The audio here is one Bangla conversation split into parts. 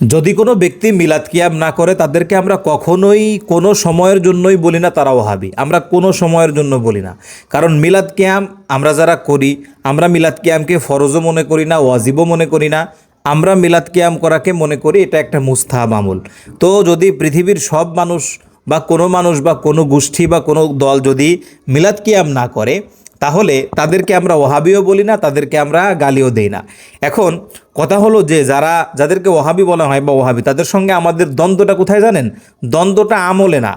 যদি কোনো ব্যক্তি মিলাদ কিয়াম না করে, তাদেরকে আমরা কখনোই কোনো সময়ের জন্যই বলি না তারা ওহাবি আমরা কোনো সময়ের জন্য বলি না। কারণ মিলাদ কিয়াম আমরা যারা করি, আমরা মিলাদ কিয়ামকে ফরজও মনে করি না, ওয়াজিবও মনে করি না। আমরা মিলাদ কিয়াম করাকে মনে করি, এটা একটা মুস্তাহাব আমল। তো যদি পৃথিবীর সব মানুষ বা কোনো মানুষ বা কোনো গোষ্ঠী বা কোনো দল যদি মিলাদ কিয়াম না করে তাহলে তাদেরকে আমরা ওহাবিও বলি না, তাদেরকে আমরা গালিও দেই না। এখন কথা হলো যে যারা, যাদেরকে ওহাবি বলা হয় বা ওহাবি, তাদের সঙ্গে আমাদের দ্বন্দ্বটা কোথায় জানেন? দ্বন্দ্বটা আমলে না।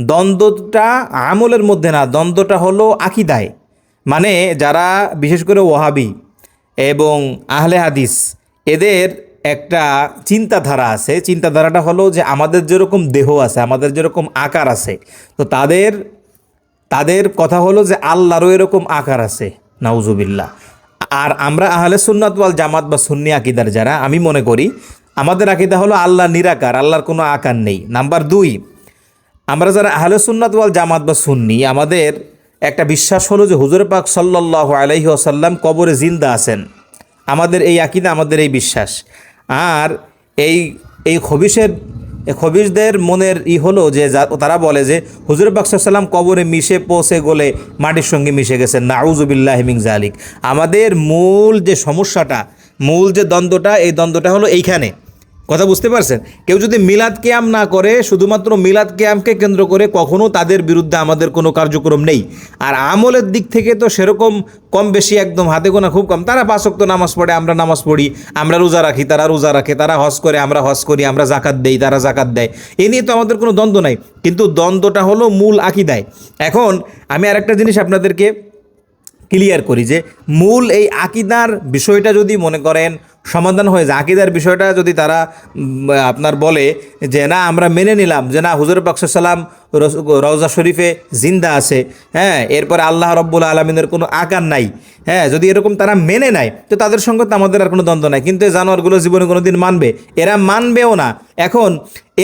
দ্বন্দ্বটা আমলের মধ্যে না, দ্বন্দ্বটা হলো আকিদায়। মানে যারা বিশেষ করে ওহাবি এবং আহলে হাদিস, এদের একটা চিন্তাধারা আছে। চিন্তাধারাটা হলো যে আমাদের যেরকম দেহ আছে, আমাদের যেরকম আকার আছে, তো তাদের তাদের কথা হলো যে আল্লাহরও এরকম আকার আছে, নাউজুবিল্লাহ। আর আমরা আহলে সুন্নাত ওয়াল জামাত বা সুন্নি আকিদার যারা, আমি মনে করি আমাদের আকিদা হলো আল্লাহ নিরাকার, আল্লাহর কোনো আকার নেই। নাম্বার দুই, আমরা যারা আহলে সুন্নাত ওয়াল জামাত বা সুন্নি, আমাদের একটা বিশ্বাস হলো যে হুজুর পাক সাল্লাহ আলাইহি আসাল্লাম কবরে জিন্দা আছেন। আমাদের এই আকিদা, আমাদের এই বিশ্বাস। আর এই এই খবিসের খবিজদের মনের ই হলো যে তারা বলে যে হুজুর বাকসাল্লাম কবরে মিশে পৌঁছে গলে মাটির সঙ্গে মিশে গেছে নাউজুবিল্লাহ মিং জালিক আমাদের মূল যে সমস্যাটা, মূল যে দ্বন্দ্বটা, এই দ্বন্দ্বটা হলো এইখানে। কথা বুঝতে পারছেন? কেউ যদি মিলাদ কেয়াম না করে, শুধুমাত্র মিলাদ কেয়ামকে কেন্দ্র করে কখনো তাদের বিরুদ্ধে আমাদের কোনো কার্যক্রম নেই। আর আমলের দিক থেকে তো সেরকম কম বেশি একদম হাতে গোনা খুব কম। তারা পাঁচক্ত নামাজ পড়ে, আমরা নামাজ পড়ি, আমরা রোজা রাখি, তারা রোজা রাখে, তারা হজ করে, আমরা হজ করি, আমরা জাকাত দেই, তারা জাকাত দেয়। এ নিয়ে তো আমাদের কোনো দ্বন্দ্ব নাই। কিন্তু দ্বন্দ্বটা হলো মূল আকিদায়। এখন আমি আরেকটা জিনিস আপনাদেরকে ক্লিয়ার করি যে, মূল এই আকিদার বিষয়টা যদি মনে করেন সমাধান হয়ে যায়। আকিদার বিষয়টা যদি তারা আপনার বলে যে না, আমরা মেনে নিলাম যে না, হুজুর পাকসাল্লাম রওজা শরীফে জিন্দা আছে হ্যাঁ এরপরে আল্লাহ রব্বুল আলমিনের কোনো আকার নাই হ্যাঁ যদি এরকম তারা মেনে নেয়, তো তাদের সঙ্গে তো আমাদের আর কোনো দ্বন্দ্ব নাই। কিন্তু এই জানোয়ারগুলো জীবনে কোনো দিন মানবে, এরা মানবেও না। এখন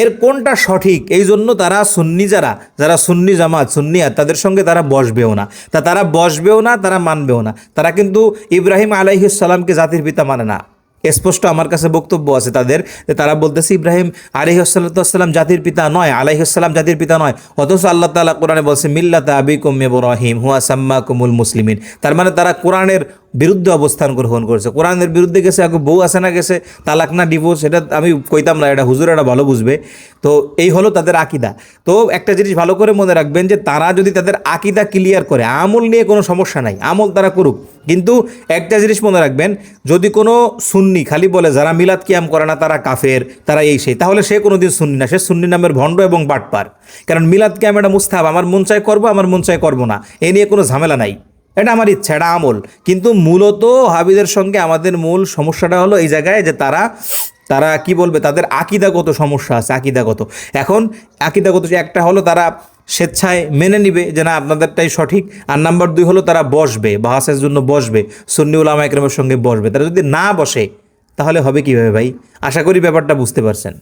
এর কোনটা সঠিক? এই জন্য তারা সুন্নি যারা যারা সুন্নি জামাত সুন্নিয়াত তাদের সঙ্গে তারা বসবেও না। তা তারা বসবেও না, তারা মানবেও না। তারা কিন্তু ইব্রাহিম আলাইহিসাল্লামকে জাতির পিতা মানে না। স্পষ্ট আমার কাছে বক্তব্য আছে তাদের, যে তারা বলতেছে, ইব্রাহিম আলিহাসাল্লাম জাতির পিতা নয় আলাইহাল্লাম জাতির পিতা নয়, অথচ আল্লাহ তালা কোরআনে বলছে, মিল্লাতা আবিকুম ইব্রাহিম, হুয়া সাম্মা কুমুল মুসলিমিন। তার মানে তারা কোরআনের বিরুদ্ধে অবস্থান গ্রহণ করেছে। কোরআনের বিরুদ্ধে গেছে, আগে বউ আছে না গেছে, তালাক না ডিভোর্স, এটা আমি কইতাম না, এটা হুজুর এটা ভালো বুঝবে। তো এই হলো তাদের আকিদা। তো একটা জিনিস ভালো করে মনে রাখবেন যে, তারা যদি তাদের আকিদা ক্লিয়ার করে, আমল নিয়ে কোনো সমস্যা নাই, আমল তারা করুক। কিন্তু একটা জিনিস মনে রাখবেন, যদি কোনো সুন্নি খালি বলে, যারা মিলাদ কিয়াম করে না, তারা কাফের, তারা এই সেই, তাহলে সে কোনো দিন সুন্নি না, সে সুন্নি নামের ভণ্ড এবং বাটপার। কারণ মিলাদ কিয়াম এটা মুস্তাহাব, আমার মন চায় করব, আমার মন চায় করব না। এ নিয়ে কোনো ঝামেলা নাই। এটা আমার ইচ্ছা এটা আমল। কিন্তু মূলত হাবিদের সঙ্গে আমাদের মূল সমস্যাটা হলো এই জায়গায় যে তারা তারা কি বলবে, তাদের আকিদাগত সমস্যা আছে, আকিদাগত। এখন আকিদাগত যে একটা হলো তারা স্বেচ্ছায় মেনে নিবে যে না, আপনাদেরটাই সঠিক। আর নাম্বার দুই হলো তারা বসবে, বাহাসের জন্য বসবে, সুন্নি উলামা একরমের সঙ্গে বসবে। তারা যদি না বসে, তাহলে হবে কীভাবে ভাই? আশা করি ব্যাপারটা বুঝতে পারছেন।